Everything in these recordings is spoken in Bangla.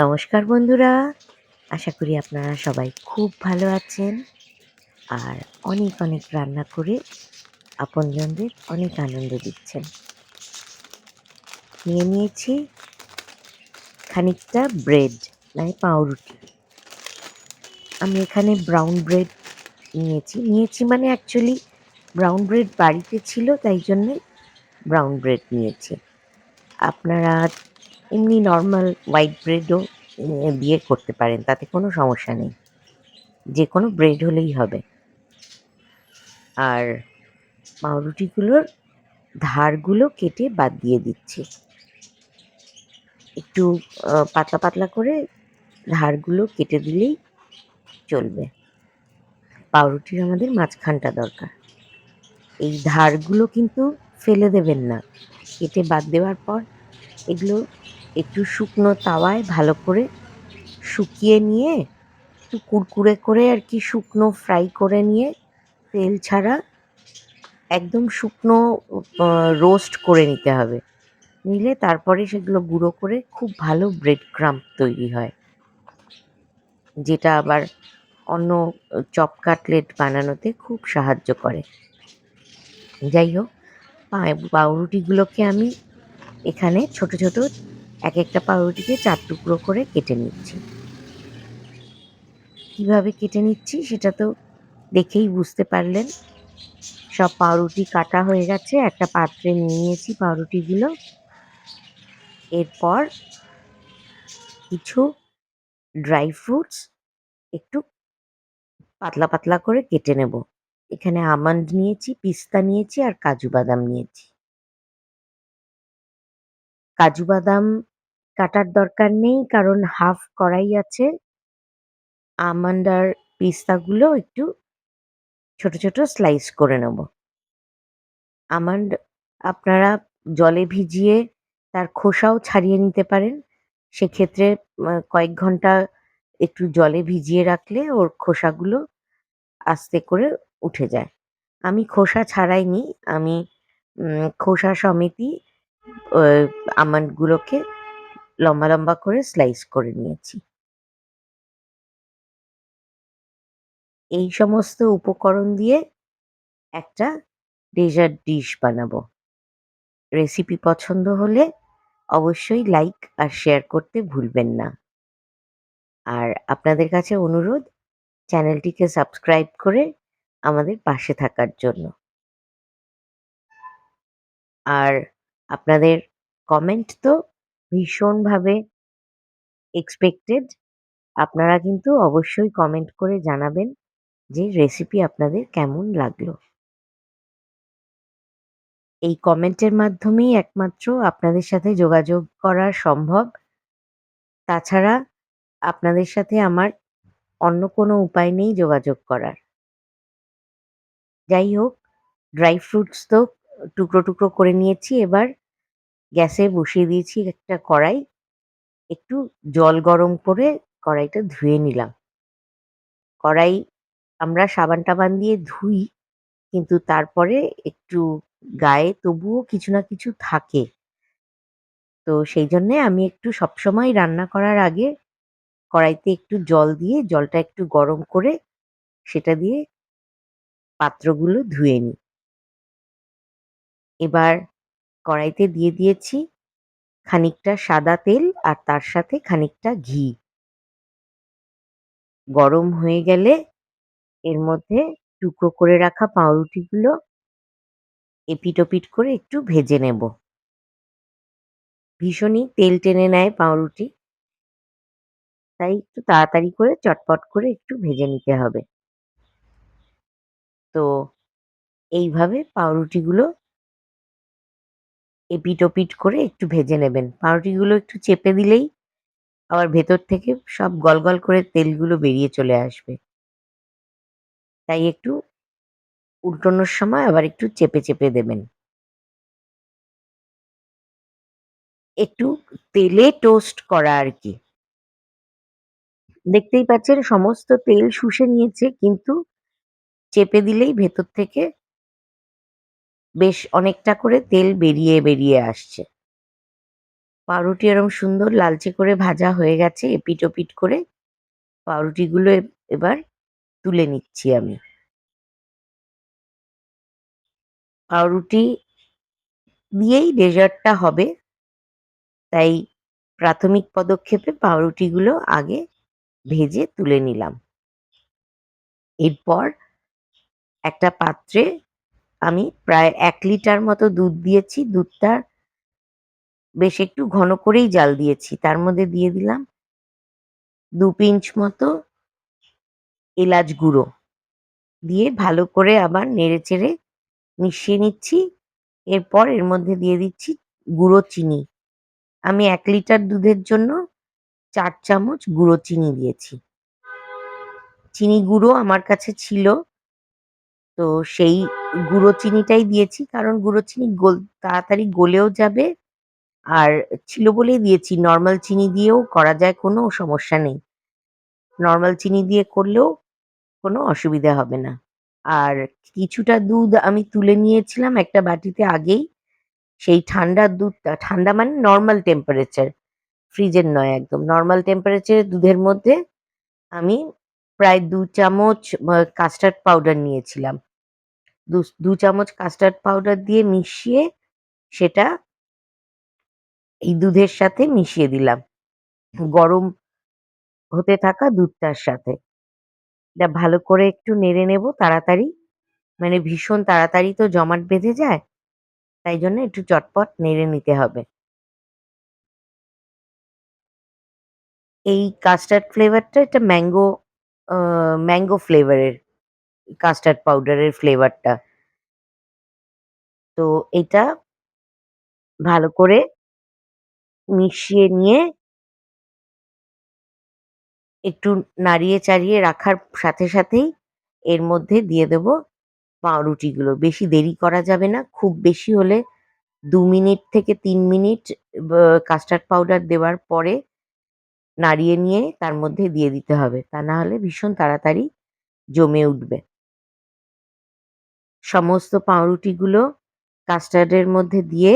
নমস্কার বন্ধুরা। আশা করি আপনারা সবাই খুব ভালো আছেন আর অনেক অনেক রান্না করে আপনজনদের অনেক আনন্দ দিচ্ছেন। নিয়ে নিয়েছি খানিকটা ব্রেড মানে পাউরুটি। আমি এখানে ব্রাউন ব্রেড নিয়েছি। নিয়েছি মানে অ্যাকচুয়ালি ব্রাউন ব্রেড বাড়িতে ছিল, তাই জন্যে ব্রাউন ব্রেড নিয়েছি। আপনারা এমনি নর্মাল হোয়াইট ব্রেডও দিয়ে করতে পারেন, তাতে কোনো সমস্যা নেই। যে কোনো ব্রেড হলেই হবে। আর পাউরুটিগুলোর ধারগুলো কেটে বাদ দিয়ে দিচ্ছি। একটু পাতলা পাতলা করে ধারগুলো কেটে দিলেই চলবে। পাউরুটির আমাদের মাঝখানটা দরকার। এই ধারগুলো কিন্তু ফেলে দেবেন না। কেটে বাদ দেওয়ার পর এগুলো একটু শুকনো তাওয়ায় ভালো করে শুকিয়ে নিয়ে, একটু কুরকুরে করে আর কি শুকনো ফ্রাই করে নিয়ে তেল ছাড়া একদম শুকনো রোস্ট করে নিতে হবে। নিলে তারপরে সেগুলো গুঁড়ো করে খুব ভালো ব্রেড ক্রাম্প তৈরি হয়। যেটা আবার অন্য চপ কাটলেট বানানোতে খুব সাহায্য করে। যাই হোক পাউরুটিগুলোকে আমি এখানে ছোট ছোট এক একটা পাউরুটিকে চার টুকরো করে কেটে নিচ্ছি। কীভাবে কেটে নিচ্ছি সেটা তো দেখেই বুঝতে পারলেন। সব পাউরুটি কাটা হয়ে গেছে, একটা পাত্রে নিয়ে নিয়েছি পাউরুটিগুলো। এরপর কিছু ড্রাই ফ্রুটস একটু পাতলা পাতলা করে কেটে নেব। এখানে আমন্ড নিয়েছি, পিস্তা নিয়েছি আর কাজু বাদাম নিয়েছি। কাজু বাদাম কাটার দরকার নেই, কারণ হাফ কড়াই আছে। আমন্ড আর পিস্তাগুলো একটু ছোট ছোট স্লাইস করে নেব। আমন্ড আপনারা জলে ভিজিয়ে তার খোসাও ছাড়িয়ে নিতে পারেন। সেক্ষেত্রে কয়েক ঘণ্টা একটু জলে ভিজিয়ে রাখলে ওর খোসাগুলো আস্তে করে উঠে যায়। আমি খোসা ছাড়াইনি, আমি খোসা সমেতই আমন্ডগুলোকে লম্বা লম্বা করে স্লাইস করে নিয়েছি। এই সমস্ত উপকরণ দিয়ে একটা ডেজার্ট ডিশ বানাবো। রেসিপি পছন্দ হলে অবশ্যই লাইক আর শেয়ার করতে ভুলবেন না। আর আপনাদের কাছে অনুরোধ, চ্যানেলটিকে সাবস্ক্রাইব করে আমাদের পাশে থাকার জন্য। আর আপনাদের কমেন্ট তো ভীষণভাবে এক্সপেক্টেড আপনারা কিন্তু অবশ্যই কমেন্ট করে জানাবেন যে রেসিপি আপনাদের কেমন লাগল। এই কমেন্টের মাধ্যমেই একমাত্র আপনাদের সাথে যোগাযোগ করা সম্ভব। তাছাড়া আপনাদের সাথে আমার অন্য কোনো উপায় নেই যোগাযোগ করার। যাই হোক ড্রাই ফ্রুটস তো টুকরো টুকরো করে নিয়েছি। এবার গ্যাসে বসিয়ে দিয়েছি একটা কড়াই। একটু জল গরম করে কড়াইটা ধুয়ে নিলাম। কড়াই আমরা সাবান টাবান দিয়ে ধুই, কিন্তু তারপরে একটু গায়ে তবুও কিছু না কিছু থাকে। তো সেই জন্যে আমি একটু সবসময় রান্না করার আগে কড়াইতে একটু জল দিয়ে জলটা একটু গরম করে সেটা দিয়ে পাত্রগুলো ধুয়ে নিই। এবার কড়াইতে দিয়ে দিয়েছি খানিকটা সাদা তেল আর তার সাথে খানিকটা ঘি। গরম হয়ে গেলে এর মধ্যে টুকরো করে রাখা পাউরুটিগুলো এপিট ওপিট করে একটু ভেজে নেব। ভীষণই তেল টেনে নেয় পাউরুটি। তাই একটু তাড়াতাড়ি করে চটপট করে একটু ভেজে নিতে হবে। তো এইভাবে পাউরুটিগুলো এপিট ওপিট করে একটু ভেজে নেবেন। পাউরুটিগুলো একটু চেপে দিলেই আবার ভেতর থেকে সব গল গল করে তেলগুলো বেরিয়ে চলে আসবে। তাই একটু উল্টোনোর সময় আবার একটু চেপে চেপে দেবেন। একটু তেলে টোস্ট করা আর কি। দেখতেই পাচ্ছেন সমস্ত তেল শুষে নিয়েছে, কিন্তু চেপে দিলেই ভেতর থেকে বেশ অনেকটা করে তেল বেরিয়ে বেরিয়ে আসছে। পাউরুটি এরম সুন্দর লালচে করে ভাজা হয়ে গেছে এপিঠ ওপিঠ করে। পাউরুটিগুলো এবার তুলে নিচ্ছি আমি। পাউরুটি দিয়েই ডেজার্টটা হবে। তাই প্রাথমিক পদক্ষেপে পাউরুটিগুলো আগে ভেজে তুলে নিলাম। এরপর একটা পাত্রে আমি প্রায় এক লিটার মতো দুধ দিয়েছি। দুধটা বেশ একটু ঘন করেই জাল দিয়েছি। তার মধ্যে দিয়ে দিলাম দু পিঞ্চ মতো এলাচ গুঁড়ো। দিয়ে ভালো করে আবার নেড়ে চেড়ে মিশিয়ে নিচ্ছি। এরপর এর মধ্যে দিয়ে দিচ্ছি গুঁড়ো চিনি। আমি এক লিটার দুধের জন্য চার চামচ গুঁড়ো চিনি দিয়েছি। চিনি গুঁড়ো আমার কাছে ছিল তো সেই গুঁড়ো চিনিটাই দিয়েছি। কারণ গুঁড়ো চিনি গোল, তাড়াতাড়ি গলেও যাবে। আর ছিল বলেই দিয়েছি, নর্মাল চিনি দিয়েও করা যায়, কোনো সমস্যা নেই। নর্মাল চিনি দিয়ে করলেও কোনো অসুবিধা হবে না। আর কিছুটা দুধ আমি তুলে নিয়েছিলাম একটা বাটিতে আগেই। সেই ঠান্ডা দুধটা, ঠান্ডা মানে নর্মাল টেম্পারেচার ফ্রিজের নয় একদম। নর্মাল টেম্পারেচারে দুধের মধ্যে আমি প্রায় দু চামচ কাস্টার্ড পাউডার নিয়েছিলাম। দু চামচ কাস্টার্ড পাউডার দিয়ে মিশিয়ে সেটা এই দুধের সাথে মিশিয়ে দিলাম। গরম হতে থাকা দুধটার সাথে। এটা ভালো করে একটু নেড়ে নেব তাড়াতাড়ি। মানে ভীষণ তাড়াতাড়ি তো জমাট বেঁধে যায়, তাই জন্য একটু চটপট নেড়ে নিতে হবে। এই কাস্টার্ড ফ্লেভারটা এটা ম্যাঙ্গো ম্যাঙ্গো ফ্লেভারের কাস্টার্ড পাউডারের ফ্লেভারটা তো এটা ভালো করে মিশিয়ে নিয়ে একটু নাড়িয়ে চাড়িয়ে রাখার সাথে সাথেই এর মধ্যে দিয়ে দেবো পাউরুটিগুলো। বেশি দেরি করা যাবে না, খুব বেশি হলে দু মিনিট থেকে তিন মিনিট কাস্টার্ড পাউডার দেওয়ার পরে নাড়িয়ে নিয়ে তার মধ্যে দিয়ে দিতে হবে। তা না হলে ভীষণ তাড়াতাড়ি জমে উঠবে। সমস্ত পাউরুটিগুলো কাস্টার্ডের মধ্যে দিয়ে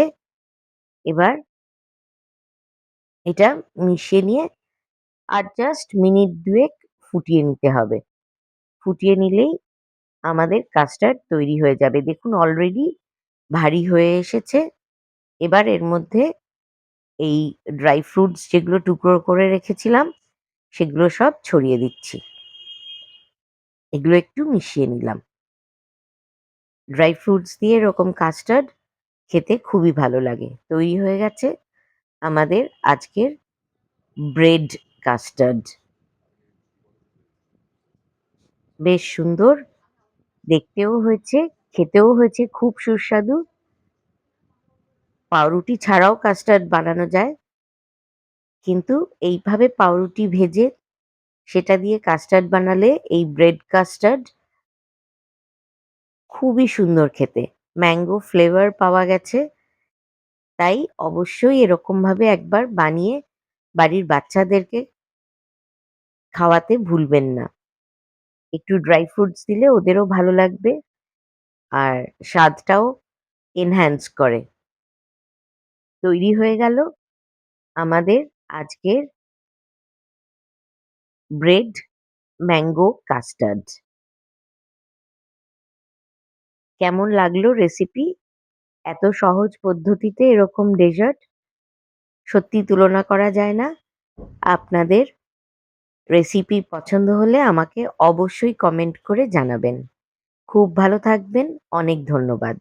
এবার এটা মিশিয়ে নিয়ে আর জাস্ট মিনিট দুয়েক ফুটিয়ে নিতে হবে। ফুটিয়ে নিলেই আমাদের কাস্টার্ড তৈরি হয়ে যাবে। দেখুন অলরেডি ভারী হয়ে এসেছে। এবার এর মধ্যে এই ড্রাই ফ্রুটস যেগুলো টুকরো করে রেখেছিলাম, সেগুলো সব ছড়িয়ে দিচ্ছি। এগুলো একটু মিশিয়ে নিলাম। ড্রাই ফ্রুটস দিয়ে এরকম কাস্টার্ড খেতে খুবই ভালো লাগে। তৈরি হয়ে গেছে আমাদের আজকের ব্রেড কাস্টার্ড। বেশ সুন্দর, দেখতেও হয়েছে, খেতেও হয়েছে, খুব সুস্বাদু। পাউরুটি ছাড়াও কাস্টার্ড বানানো যায়। কিন্তু এইভাবে পাউরুটি ভেজে সেটা দিয়ে কাস্টার্ড বানালে এই ব্রেড কাস্টার্ড খুবই সুন্দর খেতে। ম্যাঙ্গো ফ্লেভার পাওয়া গেছে। তাই অবশ্যই এরকমভাবে একবার বানিয়ে বাড়ির বাচ্চাদেরকে খাওয়াতে ভুলবেন না। একটু ড্রাই ফ্রুটস দিলে ওদেরও ভালো লাগবে আর স্বাদটাও এনহ্যান্স করে। তৈরি হয়ে গেল আমাদের আজকের ব্রেড ম্যাঙ্গো কাস্টার্ড কেমন লাগল রেসিপি এত সহজ পদ্ধতিতে এরকম ডেজার্ট সত্যি তুলনা করা যায় না। আপনাদের রেসিপি পছন্দ হলে আমাকে অবশ্যই কমেন্ট করে জানাবেন। খুব ভালো থাকবেন। অনেক ধন্যবাদ।